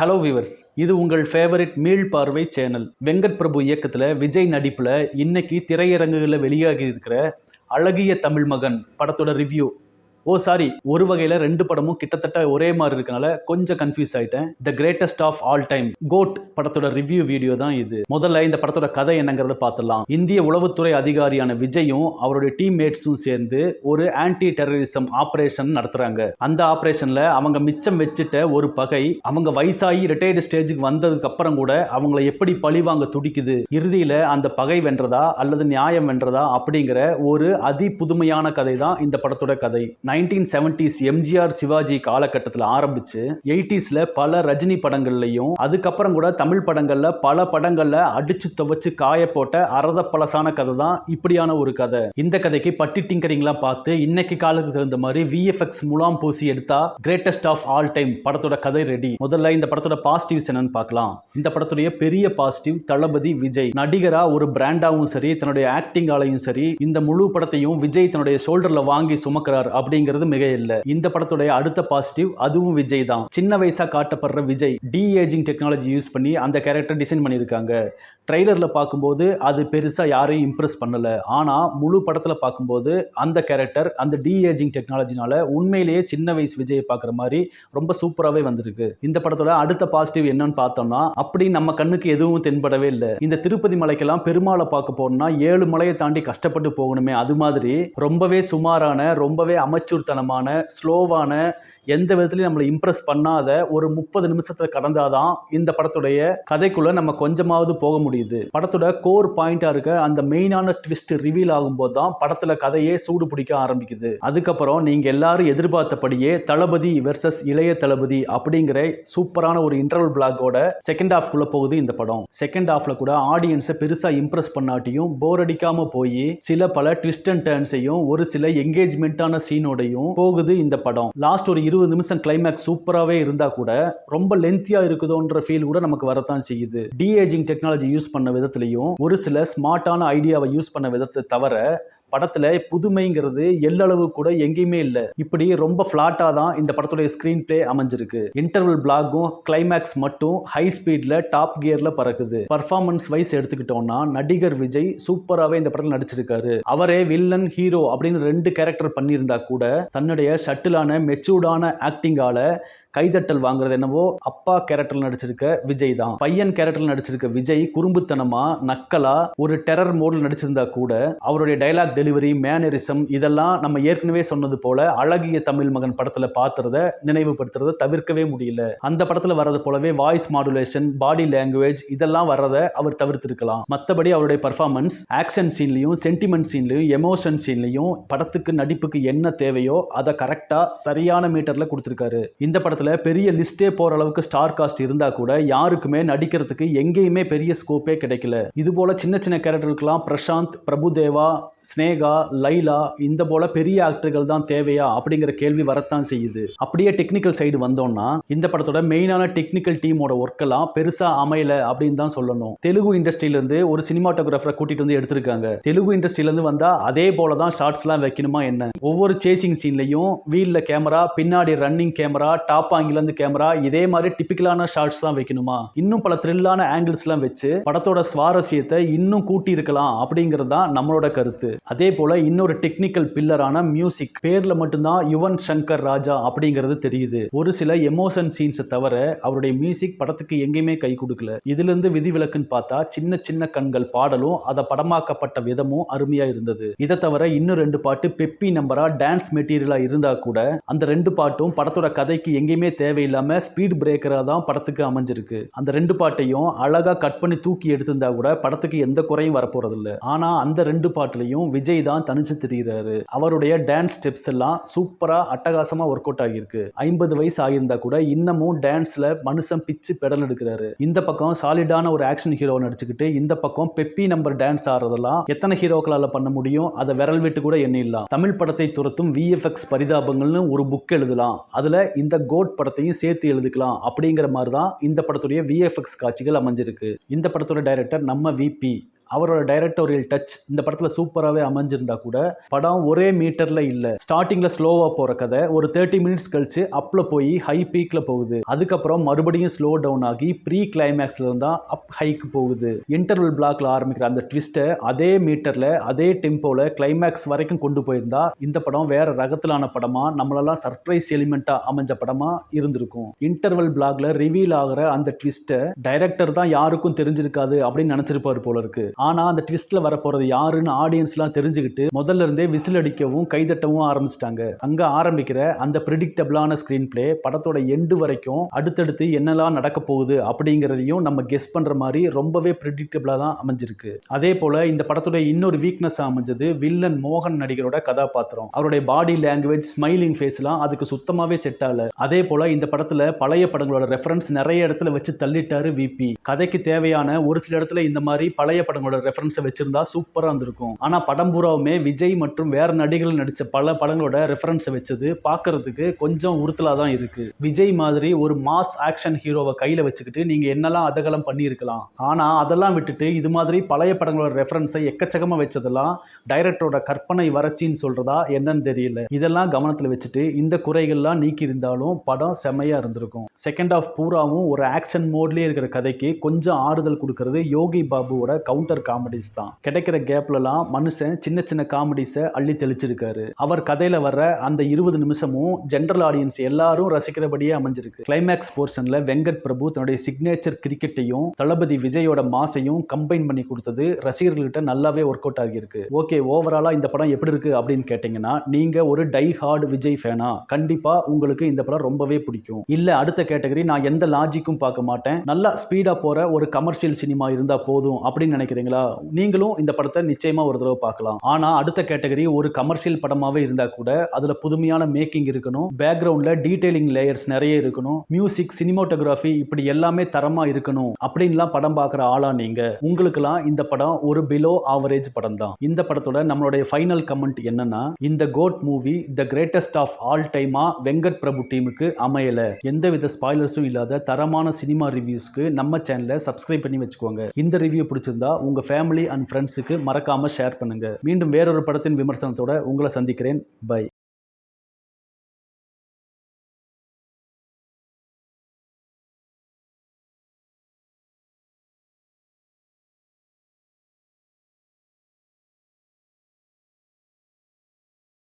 Hello viewers இது உங்கள் favourite மீள் பார்வை சேனல் வெங்கட் பிரபு இயக்கத்தில் விஜய் நடிப்பில் இன்னைக்கு திரையரங்குகளில் வெளியாகி இருக்கிற அழகிய தமிழ் மகன் படத்தோட ரிவ்யூ ஓ சாரி ஒரு வகையில் ரெண்டு படமும் கிட்டத்தட்ட ஒரே மாதிரி இருக்கனால கொஞ்சம் கன்ஃபியூஸ் ஆயிட்டேன். The greatest of all time GOAT படத்தோட ரிவ்யூ வீடியோ தான் இது. முதல்ல இந்த படத்தோட கதை என்னங்கிறத பார்த்துடலாம். இந்திய உளவுத்துறை அதிகாரியான விஜயும் அவருடைய டீம்மேட்ஸும் சேர்ந்து ஒரு ஆன்டி டெரரிசம் ஆபரேஷன் நடத்துறாங்க. அந்த ஆபரேஷன்ல அவங்க மிச்சம் வச்சுட்ட ஒரு பகை அவங்க வயசாகி ரிட்டையர்டு ஸ்டேஜுக்கு வந்ததுக்கு அப்புறம் கூட அவங்கள எப்படி பழிவாங்க துடிக்குது? இறுதியில அந்த பகை வென்றதா அல்லது நியாயம் வென்றதா அப்படிங்கிற ஒரு அதி புதுமையான கதை தான் இந்த படத்தோட கதை. நைன்டீன் செவன்டிஸ் எம்ஜிஆர் சிவாஜி காலகட்டத்தில் ஆரம்பிச்சு எயிட்டிஸில் பல ரஜினி படங்கள்லையும் அதுக்கப்புறம் கூட தமிழ் படங்களில் பல படங்களில் அடிச்சு துவைச்சு காய போட்ட அரத பழசான கதை தான் இப்படியான ஒரு கதை. இந்த கதைக்கு பட்டி டிங்கரிங்லாம் பார்த்து இன்னைக்கு காலத்துக்கு தகுந்த மாதிரி விஎஃப்எக்ஸ் முலாம் பூசி எடுத்தா கிரேட்டஸ்ட் ஆஃப் ஆல் டைம் படத்தோட கதை ரெடி முதல்ல இந்த படத்தோட பாசிட்டிவ்ஸ் என்னன்னு பார்க்கலாம். இந்த படத்துடைய பெரிய பாசிட்டிவ் தளபதி விஜய். நடிகரா ஒரு பிராண்டாவும் சரி தன்னுடைய ஆக்டிங்காலையும் சரி இந்த முழு படத்தையும் விஜய் தன்னுடைய ஷோல்டர்ல வாங்கி சுமக்கிறார் அப்படிங்கிறது மிக இல்லை. இந்த படத்துடைய அடுத்த பாசிட்டிவ் அதுவும் விஜய் தான். சின்ன வயசா காட்டப்படுற Vijay D ageing technology use பண்ணி அந்த கேரக்டர் டிசைன் பண்ணியிருக்காங்க. ட்ரெய்லரில் பார்க்கும்போது அது பெருசாக யாரையும் இம்ப்ரெஸ் பண்ணலை. ஆனால் முழு படத்தில் பார்க்கும்போது அந்த கேரக்டர் அந்த டி ஏஜிங் டெக்னாலஜினால உண்மையிலேயே சின்ன வயசு விஜயை பார்க்குற மாதிரி ரொம்ப சூப்பராகவே வந்திருக்கு. இந்த படத்தோட அடுத்த பாசிட்டிவ் என்னன்னு பார்த்தோம்னா அப்படி நம்ம கண்ணுக்கு எதுவும் தென்படவே இல்லை. இந்த திருப்பதி மலைக்கெல்லாம் பெருமாளை பார்க்க போகணும்னா ஏழு மலையை தாண்டி கஷ்டப்பட்டு போகணுமே அது மாதிரி ரொம்பவே சுமாரான ரொம்பவே அமைச்சூர்த்தனமான ஸ்லோவான எந்த விதத்துலையும் நம்மளை இம்ப்ரெஸ் பண்ணாத ஒரு முப்பது நிமிஷத்தில் கடந்தாதான் இந்த படத்துடைய கதைக்குள்ள நம்ம கொஞ்சமாவது போக முடியும். முடியுது படத்தோட கோர் பாயிண்டா இருக்க அந்த மெயினான ட்விஸ்ட் ரிவீல் ஆகும்போது தான் படத்துல கதையே சூடு பிடிக்க ஆரம்பிக்குது. அதுக்கப்புறம் நீங்க எல்லாரும் எதிர்பார்த்தபடியே தளபதி வெர்சஸ் இளைய தளபதி அப்படிங்கிற சூப்பரான ஒரு இன்டர்வல் பிளாக்கோட செகண்ட் ஹாஃப்குள்ள போகுது இந்த படம். செகண்ட் ஹாஃப்ல கூட ஆடியன்ஸை பெருசா இம்ப்ரெஸ் பண்ணாட்டியும் போர் அடிக்காம போய் சில பல ட்விஸ்ட் அண்ட் டர்ன்ஸையும் ஒரு சில என்கேஜ்மெண்ட்டான சீனோடையும் போகுது இந்த படம். லாஸ்ட் ஒரு இருபது நிமிஷம் கிளைமேக்ஸ் சூப்பராகவே இருந்தா கூட ரொம்ப லென்த்தியாக இருக்குதோன்ற ஃபீல் கூட நமக்கு வரத்தான் செய்யுது. டிஏஜிங் டெக்னாலஜி யூஸ் பண்ண விதத்துலையும் ஒரு சில ஸ்மார்ட்டான ஐடியாவை யூஸ் பண்ண விதத்தை தவிர படத்துல புதுமைங்கிறது எல்லளவு கூட எங்கேயுமே இல்லை. இப்படி ரொம்ப ஃப்ளாட்டாக தான் இந்த படத்துடைய ஸ்கிரீன் பிளே அமைஞ்சிருக்கு. இன்டர்வல் பிளாக்கும் கிளைமேக்ஸ் மட்டும் ஹை ஸ்பீட்ல டாப் கியர்ல பறக்குது. பர்ஃபார்மன்ஸ் வைஸ் எடுத்துக்கிட்டோம்னா நடிகர் விஜய் சூப்பராகவே இந்த படத்தில் நடிச்சிருக்காரு. அவரே வில்லன் ஹீரோ அப்படின்னு ரெண்டு கேரக்டர் பண்ணியிருந்தா கூட தன்னுடைய ஷட்டிலான மெச்சூர்டான ஆக்டிங்கால கைதட்டல் வாங்குறது என்னவோ அப்பா கேரக்டர்ல நடிச்சிருக்க விஜய் தான். பையன் கேரக்டர்ல நடிச்சிருக்க விஜய் குறும்புத்தனமா நக்கலா ஒரு டெரர் மோடில் நடிச்சிருந்தா கூட அவருடைய டைலாக் டெலிவரி மேனரிசம் இதெல்லாம் நம்ம ஏற்கனவே சொன்னது போல அழகிய தமிழ் மகன் படத்தில் பார்த்துறத நினைவுபடுத்துறத தவிர்க்கவே முடியல. அந்த படத்தில் வர்றது போலவே வாய்ஸ் மாடுலேஷன் பாடி லாங்குவேஜ் இதெல்லாம் வர்றத அவர் தவிர்த்திருக்கலாம். மற்றபடி அவருடைய பர்ஃபார்மன்ஸ் ஆக்ஷன் சீன்லையும் சென்டிமெண்ட் சீன்லையும் எமோஷன் சீன்லையும் படத்துக்கு நடிப்புக்கு என்ன தேவையோ அதை கரெக்டாக சரியான மீட்டரில் கொடுத்துருக்காரு. இந்த படத்தில் பெரிய லிஸ்டே போகிற அளவுக்கு ஸ்டார் காஸ்ட் இருந்தால் கூட யாருக்குமே நடிக்கிறதுக்கு எங்கேயுமே பெரிய ஸ்கோப்பே கிடைக்கல. இது போல சின்ன சின்ன கேரக்டருக்கெல்லாம் பிரசாந்த் பிரபுதேவா ஸ்னேகா லைலா இந்த போல பெரிய ஆக்டர்கள் தான் தேவையா அப்படிங்கிற கேள்வி வரத்தான் செய்யுது. அப்படியே டெக்னிக்கல் சைடு வந்தோம்னா இந்த படத்தோட மெயினான டெக்னிக்கல் டீமோட ஒர்க்கெல்லாம் பெருசா அமையல அப்படின்னு தான் சொல்லணும். தெலுங்கு இண்டஸ்ட்ரியில இருந்து ஒரு சினிமாட்டோகிராஃபரை கூட்டிட்டு வந்து எடுத்திருக்காங்க. தெலுங்கு இண்டஸ்ட்ரியில இருந்து வந்தா அதே போல தான் ஷார்ட்ஸ்லாம் வைக்கணுமா என்ன? ஒவ்வொரு சேசிங் சீன்லையும் வீல்ல கேமரா பின்னாடி ரன்னிங் கேமரா டாப் ஆங்கிலேருந்து கேமரா இதே மாதிரி டிபிக்கலான ஷார்ட்ஸ் தான் வைக்கணுமா? இன்னும் பல த்ரில்லான ஆங்கிள்ஸ்லாம் வச்சு படத்தோட சுவாரஸ்யத்தை இன்னும் கூட்டி இருக்கலாம் அப்படிங்கிறது தான் நம்மளோட கருத்து. அதே போல இன்னொரு டெக்னிக்கல் பில்லரான மியூசிக் பேர்ல மட்டும்தான் யுவன் சங்கர் ராஜா அப்படிங்கிறது தெரியுது. ஒரு சில எமோஷன் சீன்ஸை தவிர அவருடைய மியூசிக் படத்துக்கு எங்கேயுமே கை கொடுக்கல. இதுல இருந்து விதிவிலக்குன்னு பார்த்தா சின்ன சின்ன கண்கள் பாடலும் அதை படமாக்கப்பட்ட விதமும் அருமையா இருந்தது. இதை தவிர இன்னும் ரெண்டு பாட்டு பெப்பி நம்பரா டான்ஸ் மெட்டீரியலா இருந்தா கூட அந்த ரெண்டு பாட்டும் படத்தோட கதைக்கு எங்கேயுமே தேவையில்லாம ஸ்பீட் பிரேக்கரா தான் படத்துக்கு அமைஞ்சிருக்கு. அந்த ரெண்டு பாட்டையும் அழகா கட் பண்ணி தூக்கி எடுத்திருந்தா கூட படத்துக்கு எந்த குறையும் வரப்போறதில்ல. ஆனா அந்த ரெண்டு பாட்டுலையும் விஜய் தான் தனிச்சு தெரிகிறாரு அவருடைய டான்ஸ் ஸ்டெப்ஸ் எல்லாம் சூப்பரா அட்டகாசமா ஒர்க் அவுட் ஆகியிருக்கு. ஐம்பது வயசு ஆகியிருந்தா கூட இன்னமும் டான்ஸ்ல மனுஷன் பிச்சு பெடல் எடுக்கிறாரு. இந்த பக்கம் சாலிடான ஒரு ஆக்ஷன் ஹீரோ நடிச்சுக்கிட்டு இந்த பக்கம் பெப்பி நம்பர் டான்ஸ் ஆடுறதெல்லாம் எத்தனை ஹீரோக்களால பண்ண முடியும்? அதை விரல் விட்டு கூட எண்ணிடலாம். தமிழ் படத்தை துரத்தும் விஎஃப்எக்ஸ் பரிதாபங்கள்னு ஒரு புக் எழுதலாம். அதுல இந்த கோட் படத்தையும் சேர்த்து எழுதிக்கலாம். அப்படிங்கிற மாதிரி தான் இந்த படத்துடைய விஎஃப்எக்ஸ் காட்சிகள் அமைஞ்சிருக்கு. இந்த படத்தோட டைரக்டர் நம்ம விபி அவரோட டைரக்டோரியல் டச் இந்த படத்தில் சூப்பராகவே அமைஞ்சிருந்தா கூட படம் ஒரே மீட்டரில் இல்லை. ஸ்டார்டிங்கில் ஸ்லோவாக போகிற கதை ஒரு தேர்ட்டி மினிட்ஸ் கழிச்சு அப்பில் போய் ஹை பீக்கில் போகுது. அதுக்கப்புறம் மறுபடியும் ஸ்லோ டவுன் ஆகி ப்ரீ கிளைமேக்ஸில் இருந்தால் அப் ஹைக்கு போகுது. இன்டர்வல் பிளாக்ல ஆரம்பிக்கிற அந்த ட்விஸ்ட்டை அதே மீட்டரில் அதே டெம்போல கிளைமேக்ஸ் வரைக்கும் கொண்டு போயிருந்தா இந்த படம் வேற ரகத்திலான படமா நம்மளெல்லாம் சர்ப்ரைஸ் எலிமெண்ட்டாக அமைஞ்ச படமா இருந்திருக்கும். இன்டர்வல் பிளாக்ல ரிவீல் ஆகிற அந்த ட்விஸ்ட்டை டைரக்டர் தான் யாருக்கும் தெரிஞ்சிருக்காது அப்படின்னு நினச்சிருப்பார் போல இருக்கு. ஆனா அந்த ட்விஸ்ட்ல வர போறது யாருன்னு ஆடியன்ஸ்லாம் தெரிஞ்சுக்கிட்டு முதல்ல இருந்தே விசில் அடிக்கவும் கைதட்டவும் ஆரம்பிச்சிட்டாங்க. அங்க ஆரம்பிக்கிற அந்த ப்ரிடிக்டபிளான ஸ்கிரீன் பிளே படத்தோட எண்டு வரைக்கும் அடுத்தடுத்து என்னெல்லாம் நடக்க போகுது அப்படிங்கிறதையும் நம்ம கெஸ் பண்ற மாதிரி ரொம்பவே ப்ரிடிக்டபிளா தான் அமைஞ்சிருக்கு. அதே போல இந்த படத்துடைய இன்னொரு வீக்னஸ் அமைஞ்சது வில்லன் மோகன் நடிகரோட கதாபாத்திரம். அவருடைய பாடி லாங்குவேஜ் ஸ்மைலிங் ஃபேஸ்லாம் அதுக்கு சுத்தமாவே செட் ஆகல. அதே போல இந்த படத்துல பழைய படங்களோட ரெஃபரன்ஸ் நிறைய இடத்துல வச்சு தள்ளிட்டாரு விபி கதைக்கு தேவையான ஒரு சில இடத்துல இந்த மாதிரி பழைய படங்களோட ரெஃபரன்ஸை வச்சிருந்தா சூப்பரா இருந்திருக்கும். ஆனால் படம் பூராவுமே விஜய் மற்றும் வேற நடிகர்கள் நடித்த பல படங்களோட ரெஃபரன்ஸை வச்சது பார்க்கறதுக்கு கொஞ்சம் உறுத்தலா தான் இருக்கு. விஜய் மாதிரி ஒரு மாஸ் ஆக்ஷன் ஹீரோவை கையில் வச்சுக்கிட்டு நீங்க என்னெல்லாம் அதகலம் பண்ணியிருக்கலாம். ஆனா அதெல்லாம் விட்டுட்டு இது மாதிரி பழைய படங்களோட ரெஃபரன்ஸை எக்கச்சக்கமா வச்சதெல்லாம் டைரக்டரோட கற்பனை வறட்சின்னு சொல்றதா என்னன்னு தெரியல. இதெல்லாம் கவனத்தில் வச்சுட்டு இந்த குறைகள்லாம் நீக்கி இருந்தாலும் படம் செமையாக இருந்திருக்கும். செகண்ட் ஆஃப் பூராவும் ஒரு ஆக்ஷன் மோட்லயே இருக்கிற கதைக்கு கொஞ்சம் ஆறுதல் கொடுக்கறது யோகி பாபுவோட கவுண்டர் காமெடிஸ் தான். கிடைக்கிற கேப்லலாம் மனுஷன் சின்ன சின்ன காமெடிஸை அள்ளி தெளிச்சிருக்காரு. அவர் கதையில வர்ற அந்த இருபது நிமிஷமும் ஜென்ரல் ஆடியன்ஸ் எல்லாரும் ரசிக்கிறபடியே அமைஞ்சிருக்கு. கிளைமேக்ஸ் போர்ஷன்ல வெங்கட் பிரபு தன்னுடைய சிக்னேச்சர் கிரிக்கெட்டையும் தளபதி விஜயோட மாசையும் கம்பைன் பண்ணி கொடுத்தது ரசிகர்கள்கிட்ட நல்லாவே ஒர்க் அவுட் ஆகியிருக்கு. ஓகே ஓவராலா இந்த படம் எப்படி இருக்கு அப்படின்னு கேட்டிங்கன்னா நீங்க ஒரு டை ஹார்ட் விஜய் ஃபேனா கண்டிப்பா உங்களுக்கு இந்த படம் ரொம்பவே பிடிக்கும். இல்ல அடுத்த கேட்டகரி நான் எந்த லாஜிக்கும் பார்க்க மாட்டேன். நல்லா ஸ்பீடா போற ஒரு கமர்ஷியல் சினிமா இருந்தா போதும் அப்படின்னு நினைக்கிறேன். சரிங்களா நீங்களும் இந்த படத்தை நிச்சயமா ஒரு தடவை பார்க்கலாம். ஆனா அடுத்த கேட்டகரி ஒரு கமர்ஷியல் படமாவே இருந்தா கூட அதுல புதுமையான மேக்கிங் இருக்கணும். பேக்ரவுண்ட்ல டீடைலிங் லேயர்ஸ் நிறைய இருக்கணும். மியூசிக் சினிமோட்டோகிராஃபி இப்படி எல்லாமே தரமா இருக்கணும் அப்படின்லாம் படம் பார்க்குற ஆளா நீங்க. உங்களுக்கெல்லாம் இந்த படம் ஒரு பிலோ ஆவரேஜ் படம் தான். இந்த படத்தோட நம்மளுடைய ஃபைனல் கமெண்ட் என்னன்னா இந்த GOAT movie the greatest of all டைமா வெங்கட் பிரபு டீமுக்கு அமையல. எந்தவித ஸ்பாய்லர்ஸும் இல்லாத தரமான சினிமா ரிவ்யூஸ்க்கு நம்ம சேனலை சப்ஸ்கிரைப் பண்ணி வச்சுக்கோங்க. இந்த ரிவ்யூ பிடிச்சிருந்தா உங்க ஃபேமிலி அண்ட் ஃப்ரெண்ட்ஸுக்கு மறக்காம ஷேர் பண்ணுங்க. மீண்டும் வேறொரு படத்தின் விமர்சனத்தோட உங்களை சந்திக்கிறேன். பை